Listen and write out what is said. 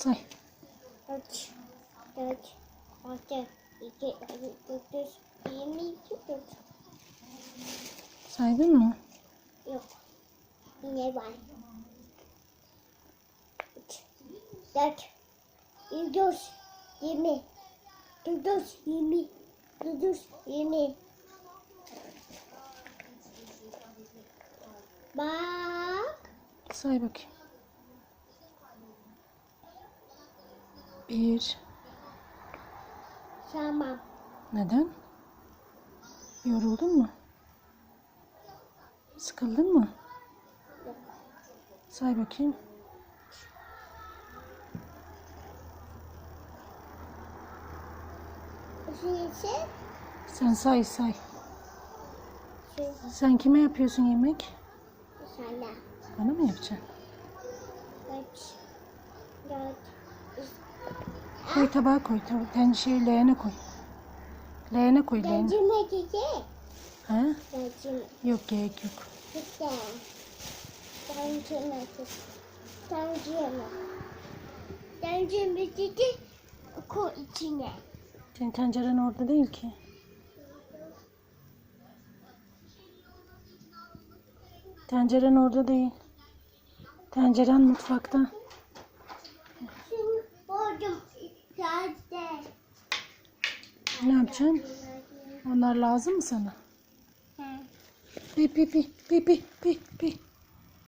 Say. Üç, dört, altı, iki, dokuz, yirmi iki, otuz. Saydın mı? Yok. Yine var. Üç, dört, dokuz, yirmi, dokuz, yirmi, dokuz, yirmi. Bak. Say bakayım. Bir. Tamam. Neden? Yoruldun mu? Sıkıldın mı? Yok. Say bakayım. Şimdi Sen say say. Sen kime yapıyorsun yemek? sana. Bana mı yapacaksın? Üç, dört, Koy tabağa koy. Tab ten şey leğene koy. Leğene koy leğene. Döncüme gidecek. Ha? Döncüme. Yok gerek yok. Güzel. Döncüme gidecek. Döncüme. Döncüme gidecek. Koy içine. Senin tenceren orada değil ki. Tenceren orada değil. Tenceren mutfakta. Şimdi buldum. Ne yapacaksın? Onlar lazım mı sana? Pi pi pi pi pi pi pi.